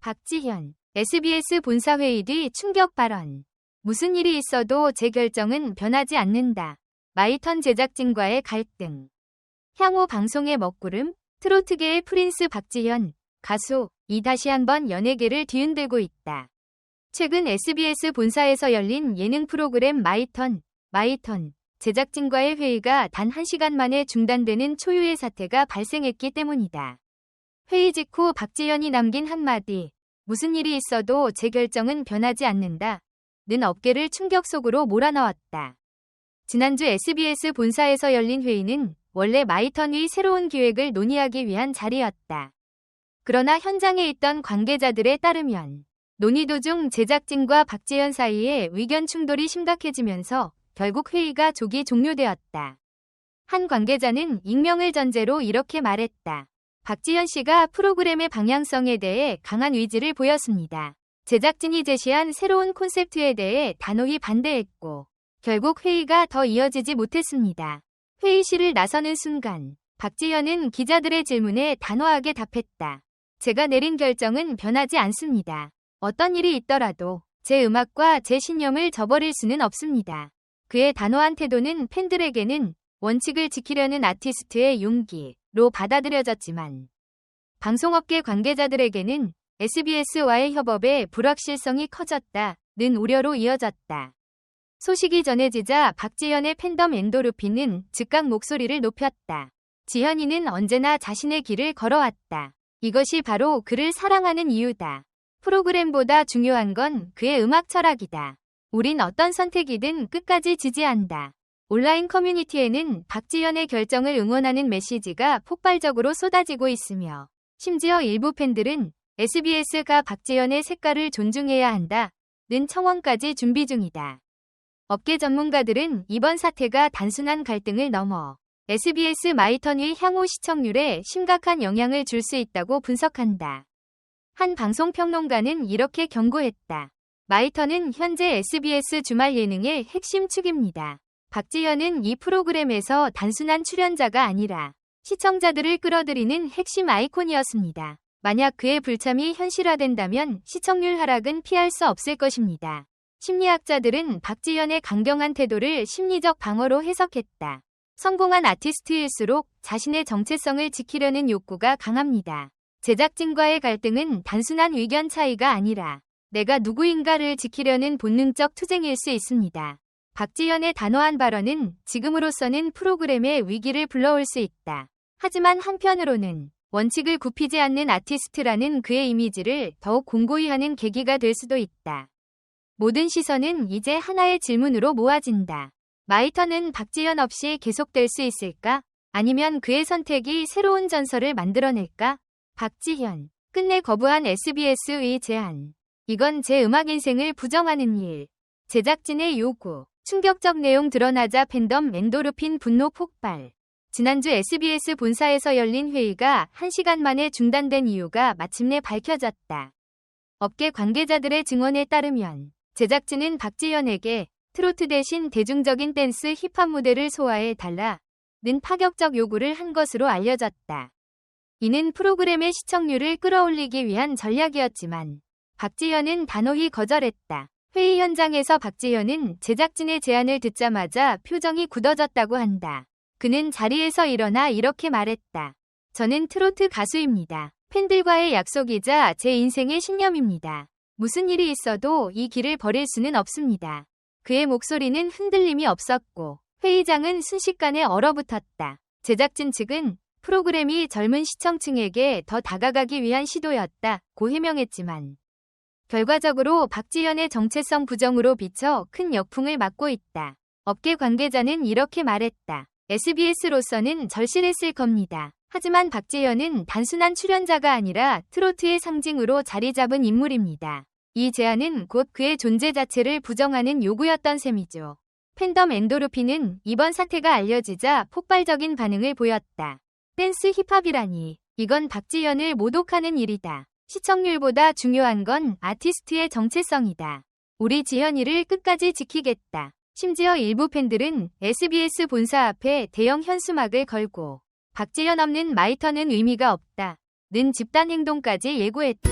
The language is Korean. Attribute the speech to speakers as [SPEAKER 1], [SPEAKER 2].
[SPEAKER 1] 박지현, SBS 본사회의 뒤 충격 발언. 무슨 일이 있어도 제 결정은 변하지 않는다. 마이턴 제작진과의 갈등. 향후 방송의 먹구름, 트로트계의 프린스 박지현, 가수, 이 다시 한번 연예계를 뒤흔들고 있다. 최근 SBS 본사에서 열린 예능 프로그램 마이턴, 마이턴, 제작진과의 회의가 단 1시간 만에 중단되는 초유의 사태가 발생했기 때문이다. 회의 직후 박지현이 남긴 한마디, 무슨 일이 있어도 제 결정은 변하지 않는다. 는 업계를 충격 속으로 몰아넣었다. 지난주 SBS 본사에서 열린 회의는 원래 마이턴의 새로운 기획을 논의하기 위한 자리였다. 그러나 현장에 있던 관계자들에 따르면 논의 도중 제작진과 박지현 사이에 의견 충돌이 심각해지면서 결국 회의가 조기 종료되었다. 한 관계자는 익명을 전제로 이렇게 말했다. 박지현 씨가 프로그램의 방향성에 대해 강한 의지를 보였습니다. 제작진이 제시한 새로운 콘셉트에 대해 단호히 반대했고, 결국 회의가 더 이어지지 못했습니다. 회의실을 나서는 순간, 박지현은 기자들의 질문에 단호하게 답했다. 제가 내린 결정은 변하지 않습니다. 어떤 일이 있더라도 제 음악과 제 신념을 저버릴 수는 없습니다. 그의 단호한 태도는 팬들에게는 원칙을 지키려는 아티스트의 용기로 받아들여졌지만 방송업계 관계자들에게는 SBS와의 협업에 불확실성이 커졌다는 우려로 이어졌다. 소식이 전해지자 박지현의 팬덤 엔도르핀은 즉각 목소리를 높였다. 지현이는 언제나 자신의 길을 걸어왔다. 이것이 바로 그를 사랑하는 이유다. 프로그램보다 중요한 건 그의 음악 철학이다. 우린 어떤 선택이든 끝까지 지지한다. 온라인 커뮤니티에는 박지현의 결정을 응원하는 메시지가 폭발적으로 쏟아지고 있으며 심지어 일부 팬들은 SBS가 박지현의 색깔을 존중해야 한다 는 청원까지 준비 중이다. 업계 전문가들은 이번 사태가 단순한 갈등을 넘어 SBS 마이턴의 향후 시청률에 심각한 영향을 줄 수 있다고 분석한다. 한 방송평론가는 이렇게 경고했다. 마이턴은 현재 SBS 주말 예능의 핵심 축입니다. 박지현은 이 프로그램에서 단순한 출연자가 아니라 시청자들을 끌어들이는 핵심 아이콘이었습니다. 만약 그의 불참이 현실화된다면 시청률 하락은 피할 수 없을 것입니다. 심리학자들은 박지현의 강경한 태도를 심리적 방어로 해석했다. 성공한 아티스트일수록 자신의 정체성을 지키려는 욕구가 강합니다. 제작진과의 갈등은 단순한 의견 차이가 아니라 내가 누구인가를 지키려는 본능적 투쟁일 수 있습니다. 박지현의 단호한 발언은 지금으로서는 프로그램의 위기를 불러올 수 있다. 하지만 한편으로는 원칙을 굽히지 않는 아티스트라는 그의 이미지를 더욱 공고히 하는 계기가 될 수도 있다. 모든 시선은 이제 하나의 질문으로 모아진다. 마이턴은 박지현 없이 계속될 수 있을까? 아니면 그의 선택이 새로운 전설을 만들어낼까? 박지현. 끝내 거부한 SBS의 제안. 이건 제 음악 인생을 부정하는 일. 제작진의 요구. 충격적 내용 드러나자 팬덤 엔도르핀 분노 폭발. 지난주 SBS 본사에서 열린 회의가 1시간 만에 중단된 이유가 마침내 밝혀졌다. 업계 관계자들의 증언에 따르면 제작진은 박지현에게 트로트 대신 대중적인 댄스 힙합 무대를 소화해 달라 는 파격적 요구를 한 것으로 알려졌다. 이는 프로그램의 시청률을 끌어올리기 위한 전략이었지만 박지현은 단호히 거절했다. 회의 현장에서 박지현은 제작진의 제안을 듣자마자 표정이 굳어졌다고 한다. 그는 자리에서 일어나 이렇게 말했다. 저는 트로트 가수입니다. 팬들과의 약속이자 제 인생의 신념입니다. 무슨 일이 있어도 이 길을 버릴 수는 없습니다. 그의 목소리는 흔들림이 없었고 회의장은 순식간에 얼어붙었다. 제작진 측은 프로그램이 젊은 시청층에게 더 다가가기 위한 시도였다 고 해명했지만 결과적으로 박지현의 정체성 부정으로 비쳐 큰 역풍을 맞고 있다. 업계 관계자는 이렇게 말했다. SBS로서는 절실했을 겁니다. 하지만 박재현은 단순한 출연자가 아니라 트로트의 상징으로 자리 잡은 인물입니다. 이 제안은 곧 그의 존재 자체를 부정하는 요구였던 셈이죠. 팬덤 엔도르핀은 이번 사태가 알려지자 폭발적인 반응을 보였다. 댄스 힙합이라니. 이건 박지현을 모독하는 일이다. 시청률보다 중요한 건 아티스트의 정체성이다. 우리 지현이를 끝까지 지키겠다. 심지어 일부 팬들은 SBS 본사 앞에 대형 현수막을 걸고 박지현 없는 마이터는 의미가 없다. 는 집단 행동까지 예고했다.